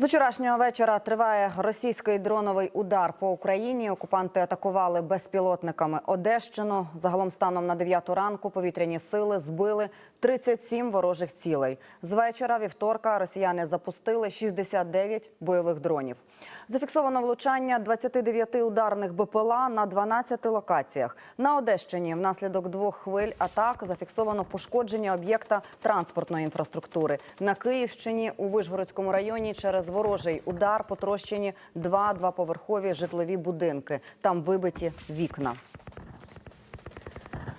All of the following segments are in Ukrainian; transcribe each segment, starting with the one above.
З вчорашнього вечора триває російський дроновий удар по Україні. Окупанти атакували безпілотниками Одещину. Загалом станом на 9 ранку повітряні сили збили 37 ворожих цілей. З вечора вівторка росіяни запустили 69 бойових дронів. Зафіксовано влучання 29 ударних БПЛА на 12 локаціях. На Одещині внаслідок двох хвиль атак зафіксовано пошкодження об'єкта транспортної інфраструктури. На Київщині у Вишгородському районі через ворожий удар потрощені два двоповерхові житлові будинки. Там вибиті вікна.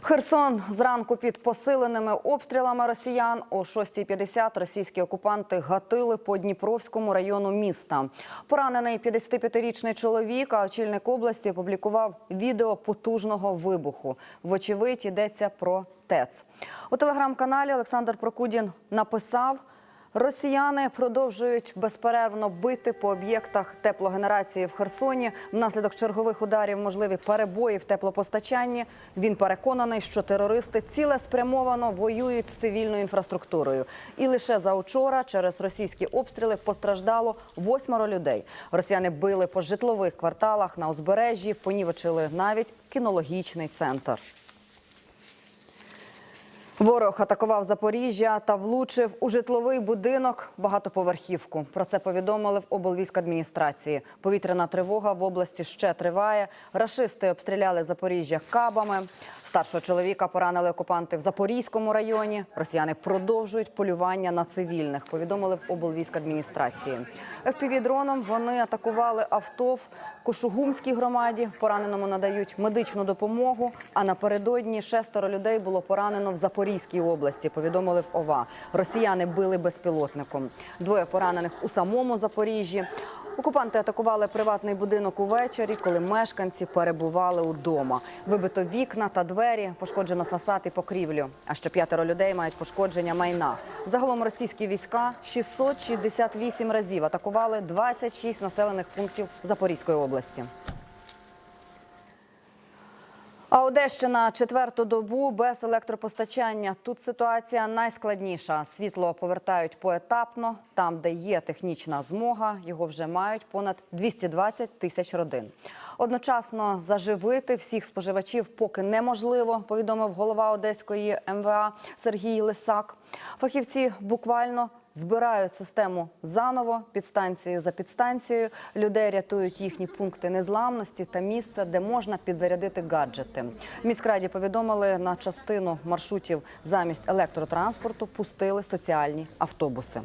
Херсон зранку під посиленими обстрілами росіян о 6.50 російські окупанти гатили по Дніпровському району міста. Поранений 55-річний чоловік, а очільник області опублікував відео потужного вибуху. Вочевидь, йдеться про ТЕЦ. У телеграм-каналі Олександр Прокудін написав. Росіяни продовжують безперервно бити по об'єктах теплогенерації в Херсоні. Внаслідок чергових ударів можливі перебої в теплопостачанні. Він переконаний, що терористи цілеспрямовано воюють з цивільною інфраструктурою. І лише за учора через російські обстріли постраждало восьмеро людей. Росіяни били по житлових кварталах на узбережжі, понівечили навіть кінологічний центр. Ворог атакував Запоріжжя та влучив у житловий будинок багатоповерхівку. Про це повідомили в облвійськадміністрації. Повітряна тривога в області ще триває. Рашисти обстріляли Запоріжжя кабами. Старшого чоловіка поранили окупанти в Запорізькому районі. Росіяни продовжують полювання на цивільних. Повідомили в облвійськадміністрації. ФПВ-дроном вони атакували авто в Кошугумській громаді. Пораненому надають медичну допомогу. А напередодні шестеро людей було поранено в Запорізькій області. Повідомили в ОВА. Росіяни били безпілотником. Двоє поранених у самому Запоріжжі. Окупанти атакували приватний будинок увечері, коли мешканці перебували удома. Вибито вікна та двері, пошкоджено фасад і покрівлю. А ще п'ятеро людей мають пошкодження майна. Загалом російські війська 668 разів атакували 26 населених пунктів Запорізької області. Одещина четверту добу без електропостачання. Тут ситуація найскладніша. Світло повертають поетапно. Там, де є технічна змога, його вже мають понад 220 тисяч родин. Одночасно заживити всіх споживачів поки неможливо, повідомив голова Одеської МВА Сергій Лисак. Фахівці буквально збирають систему заново підстанцією за підстанцією. Людей рятують їхні пункти незламності та місце, де можна підзарядити гаджети. Міськраді повідомили на частину маршрутів замість електротранспорту пустили соціальні автобуси.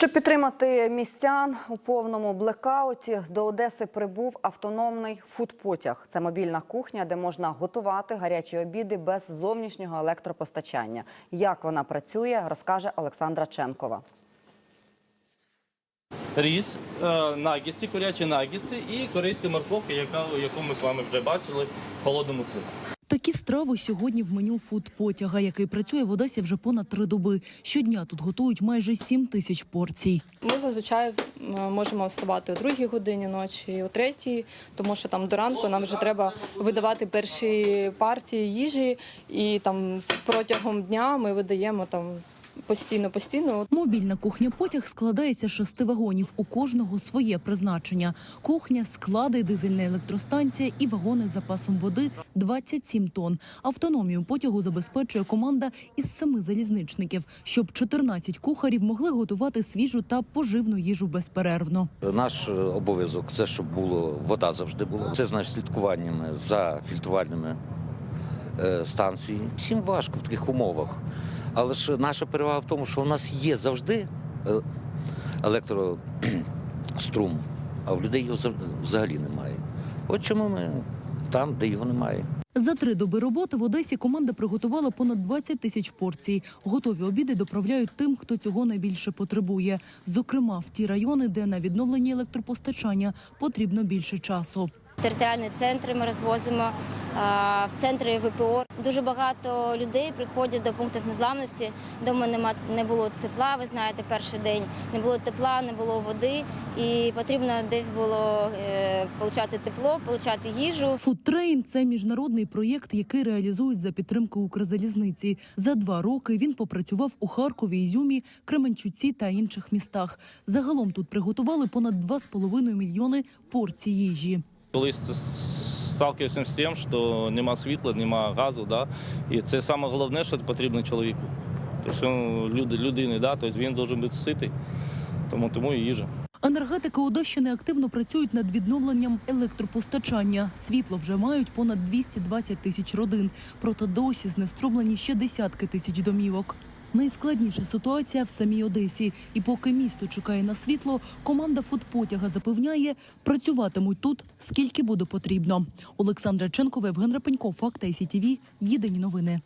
Щоб підтримати містян у повному блекауті, до Одеси прибув автономний фудпотяг. Це мобільна кухня, де можна готувати гарячі обіди без зовнішнього електропостачання. Як вона працює, розкаже Олександра Ченкова. ріс, е, нагідці, курячі нагідці і корейська морковка, яку ми з вами вже бачили в холодному цирку. Такі страви сьогодні в меню фудпотяга, який працює в Одесі вже понад три доби. Щодня тут готують майже 7 тисяч порцій. Ми зазвичай можемо вставати о другій годині ночі, о третій, тому що там до ранку нам вже треба видавати перші партії їжі, і там протягом дня ми видаємо там постійно, постійно. Мобільна кухня потяг складається з шести вагонів. У кожного своє призначення: кухня, склади, дизельна електростанція і вагони з запасом води 27 тонн. Автономію потягу забезпечує команда із семи залізничників, щоб 14 кухарів могли готувати свіжу та поживну їжу безперервно. Наш е, обов'язок це щоб було вода завжди була. Це значить слідкуваннями за фільтрувальними е, станціями. Всім важко в таких умовах. Але ж наша перевага в тому, що у нас є завжди е, електрострум, а в людей його взагалі немає. От чому ми там, де його немає. За три доби роботи в Одесі команда приготувала понад 20 тисяч порцій. Готові обіди доправляють тим, хто цього найбільше потребує. Зокрема, в ті райони, де на відновлення електропостачання потрібно більше часу. Територіальні центри ми розвозимо в центри ВПО. Дуже багато людей приходять до пунктів незламності. Дома нема не було тепла. Ви знаєте, перший день не було тепла, не було води, і потрібно десь було е, получати тепло, получати їжу. Фудтрейн це міжнародний проєкт, який реалізують за підтримки Укрзалізниці. За два роки він попрацював у Харкові, Ізюмі, Кременчуці та інших містах. Загалом тут приготували понад 2,5 мільйони порцій їжі. Колись сталкивався з тим, що нема світла, нема газу, да? і це саме головне, що потрібно чоловіку. Тому що ну, люди, людини, да? тобто він має бути ситий, тому, тому і їжа. Енергетики Одещини активно працюють над відновленням електропостачання. Світло вже мають понад 220 тисяч родин. Проте досі знеструмлені ще десятки тисяч домівок. Найскладніша ситуація в самій Одесі. І поки місто чекає на світло, команда фудпотяга запевняє, працюватимуть тут скільки буде потрібно. Олександра Ченкова, Євген Рапенько, Факт ICTV. Єдині новини.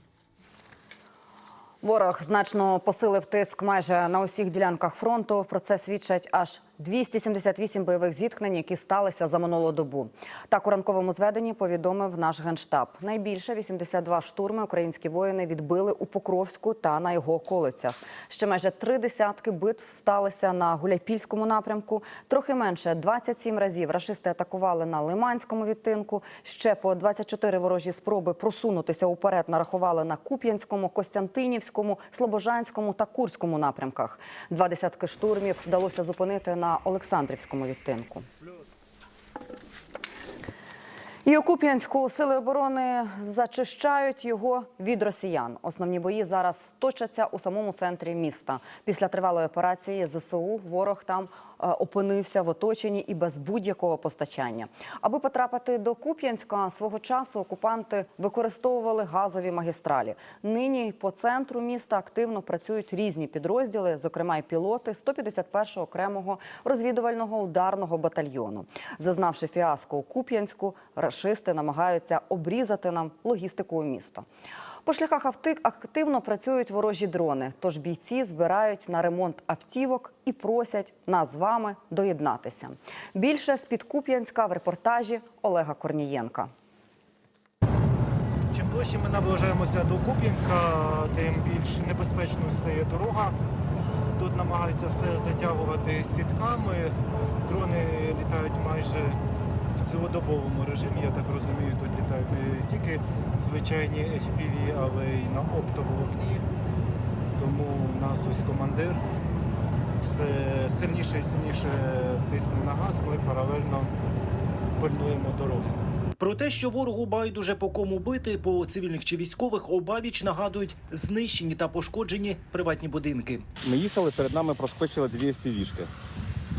Ворог значно посилив тиск майже на усіх ділянках фронту. Про це свідчать аж 278 бойових зіткнень, які сталися за минулу добу. Так у ранковому зведенні повідомив наш генштаб. Найбільше 82 штурми українські воїни відбили у Покровську та на його околицях. Ще майже три десятки битв сталися на Гуляйпільському напрямку. Трохи менше 27 разів рашисти атакували на Лиманському відтинку. Ще по 24 ворожі спроби просунутися уперед нарахували на Куп'янському, Костянтинівському, Слобожанському та Курському напрямках. Два десятки штурмів вдалося зупинити на Олександрівському відтинку. І у Куп'янську сили оборони зачищають його від росіян. Основні бої зараз точаться у самому центрі міста. Після тривалої операції ЗСУ ворог там е, опинився в оточенні і без будь-якого постачання. Аби потрапити до Куп'янська, свого часу окупанти використовували газові магістралі. Нині по центру міста активно працюють різні підрозділи, зокрема і пілоти 151-го окремого розвідувального ударного батальйону. Зазнавши фіаско у Куп'янську, рашисти намагаються обрізати нам логістику у місто. По шляхах авти активно працюють ворожі дрони. Тож бійці збирають на ремонт автівок і просять нас з вами доєднатися. Більше з під Куп'янська в репортажі Олега Корнієнка. Чим ближче ми наближаємося до Куп'янська, тим більш небезпечною стає дорога. Тут намагаються все затягувати сітками. Дрони літають майже в цілодобовому режимі. Я так розумію, тут літають не тільки звичайні FPV, але й на оптоволокні. Тому у нас ось командир все сильніше і сильніше тисне на газ, ми паралельно пильнуємо дороги. Про те, що ворогу байдуже по кому бити, по цивільних чи військових, обабіч нагадують знищені та пошкоджені приватні будинки. Ми їхали, перед нами проскочили дві впівішки.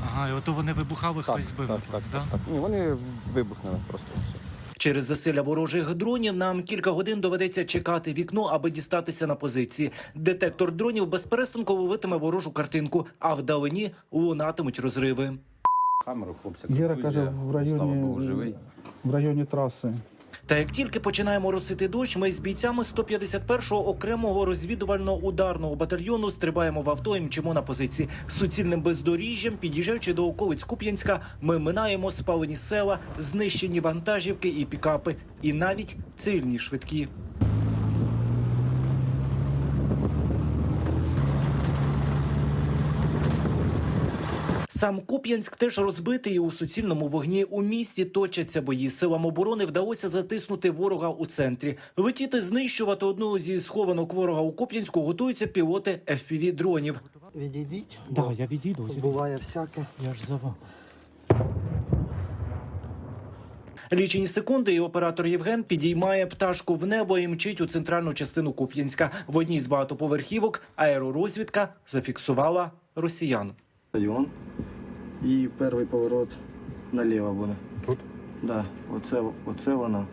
Ага, і ото вони вибухали, Так, так, так, так, так. Ні, вони вибухнули просто. Через засилля ворожих дронів нам кілька годин доведеться чекати вікно, аби дістатися на позиції. Детектор дронів безперестанку ловитиме ворожу картинку, а вдалині лунатимуть розриви. Камеру хлопця. Гера каже, в районі, в районі траси. Та як тільки починаємо росити дощ, ми з бійцями 151-го окремого розвідувально-ударного батальйону стрибаємо в авто і мчимо на позиції. Суцільним бездоріжжям, під'їжджаючи до околиць Куп'янська, ми минаємо спалені села, знищені вантажівки і пікапи, і навіть цивільні швидкі. Сам Куп'янськ теж розбитий і у суцільному вогні. У місті точаться бої. Силам оборони вдалося затиснути ворога у центрі. Летіти знищувати одного зі схованок ворога у Куп'янську готуються пілоти fpv дронів. Відійдіть. Да, я відійду. Буває всяке. Я ж за вами. Лічені секунди, і оператор Євген підіймає пташку в небо і мчить у центральну частину Куп'янська. В одній з багатоповерхівок аеророзвідка зафіксувала росіян. Стадіон. І перший поворот наліво буде. Тут? Да. Оце, оце вона.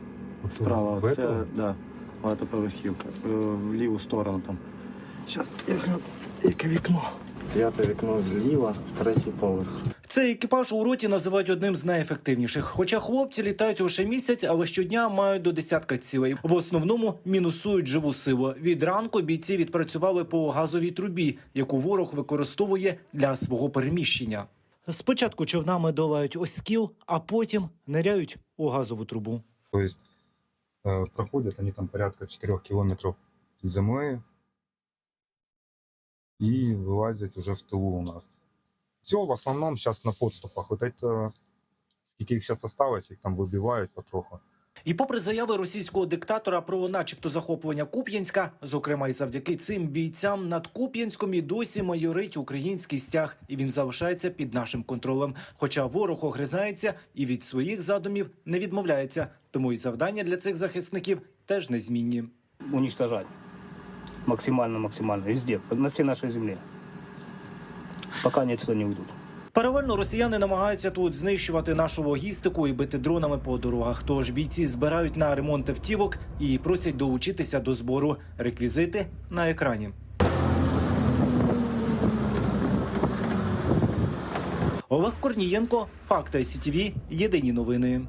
Справа. в Оце, да, багатоповерхівка. Е, В ліву сторону там. Зараз яке вікно. П'яте вікно зліва, третій поверх. Цей екіпаж у роті називають одним з найефективніших. Хоча хлопці літають лише місяць, але щодня мають до десятка цілей. В основному мінусують живу силу. Від ранку бійці відпрацювали по газовій трубі, яку ворог використовує для свого переміщення. Спочатку човнами долають Оскіл, а потім ниряють у газову трубу. То есть э, проходят они там порядка 4 километров земли и вылазят уже в тылу у нас. Все в основном сейчас на подступах. Вот это, сколько их сейчас осталось, их там выбивают потроху. І попри заяви російського диктатора про начебто захоплення Куп'янська, зокрема і завдяки цим бійцям над Куп'янськом і досі майорить український стяг, і він залишається під нашим контролем. Хоча ворог огризається і від своїх задумів не відмовляється, тому і завдання для цих захисників теж незмінні. Уничтожать. Максимально, максимально. Везде. На всей нашей земле. Пока они отсюда не уйдут. Паралельно росіяни намагаються тут знищувати нашу логістику і бити дронами по дорогах. Тож бійці збирають на ремонт автівок і просять долучитися до збору. Реквізити на екрані. Олег Корнієнко, Факти СІТВ, Єдині новини.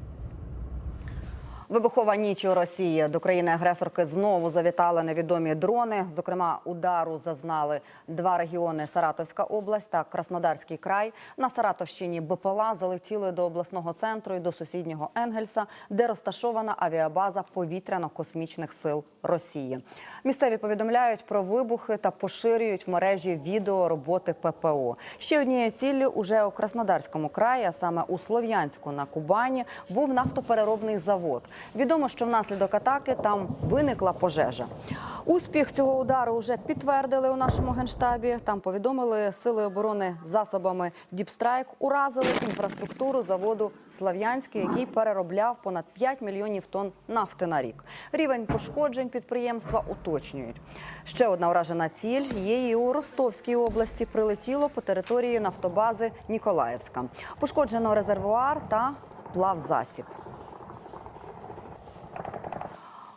Вибухова ніч у Росії до країни-агресорки знову завітали невідомі дрони. Зокрема, удару зазнали два регіони Саратовська область та Краснодарський край. На Саратовщині БПЛА залетіли до обласного центру і до сусіднього Енгельса, де розташована авіабаза повітряно-космічних сил Росії. Місцеві повідомляють про вибухи та поширюють в мережі відео роботи ППО. Ще однією ціллю уже у Краснодарському краї, а саме у Слов'янську на Кубані, був нафтопереробний завод. Відомо, що внаслідок атаки там виникла пожежа. Успіх цього удару вже підтвердили у нашому генштабі. Там повідомили сили оборони засобами Діпстрайк уразили інфраструктуру заводу Слав'янський, який переробляв понад 5 мільйонів тонн нафти на рік. Рівень пошкоджень підприємства уточнюють. Ще одна уражена ціль і у Ростовській області. Прилетіло по території нафтобази Ніколаївська. Пошкоджено резервуар та плавзасіб.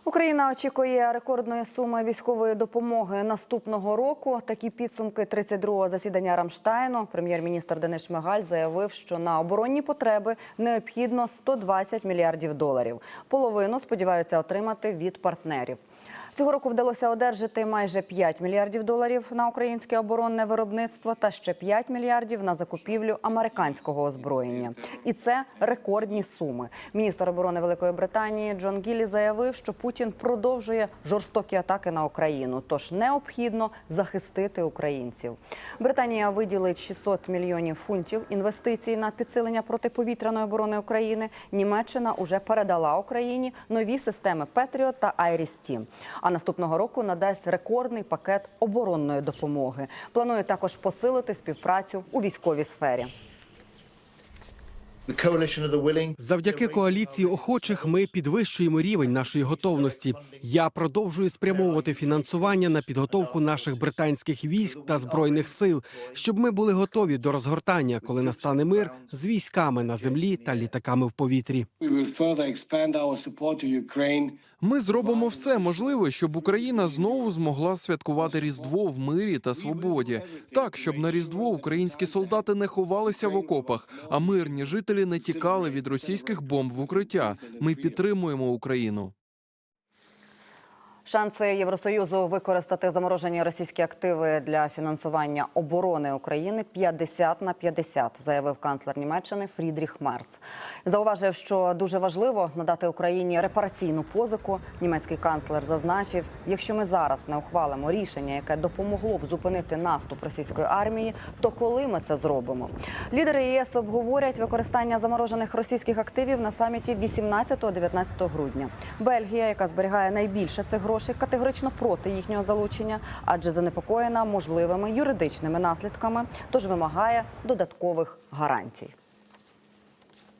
Україна очікує рекордної суми військової допомоги наступного року. Такі підсумки 32-го засідання Рамштайну. Прем'єр-міністр Денис Шмигаль заявив, що на оборонні потреби необхідно 120 мільярдів доларів. Половину сподіваються отримати від партнерів. Цього року вдалося одержати майже 5 мільярдів доларів на українське оборонне виробництво та ще 5 мільярдів на закупівлю американського озброєння. І це рекордні суми. Міністр оборони Великої Британії Джон Гіллі заявив, що Путін продовжує жорстокі атаки на Україну, тож необхідно захистити українців. Британія виділить 600 мільйонів фунтів інвестицій на підсилення протиповітряної оборони України. Німеччина уже передала Україні нові системи Петріот та Айріс-Ті. А наступного року надасть рекордний пакет оборонної допомоги. Планує також посилити співпрацю у військовій сфері. Завдяки коаліції охочих ми підвищуємо рівень нашої готовності. Я продовжую спрямовувати фінансування на підготовку наших британських військ та збройних сил, щоб ми були готові до розгортання, коли настане мир з військами на землі та літаками в повітрі. Ми зробимо все можливе, щоб Україна знову змогла святкувати Різдво в мирі та свободі. Так, щоб на Різдво українські солдати не ховалися в окопах, а мирні жителі не тікали від російських бомб в укриття. Ми підтримуємо Україну. Шанси Євросоюзу використати заморожені російські активи для фінансування оборони України 50 на 50, заявив канцлер Німеччини Фрідріх Мерц. Зауважив, що дуже важливо надати Україні репараційну позику. Німецький канцлер зазначив, якщо ми зараз не ухвалимо рішення, яке допомогло б зупинити наступ російської армії, то коли ми це зробимо? Лідери ЄС обговорять використання заморожених російських активів на саміті 18-19 грудня. Бельгія, яка зберігає найбільше цих грошей, категорично проти їхнього залучення, адже занепокоєна можливими юридичними наслідками, тож вимагає додаткових гарантій.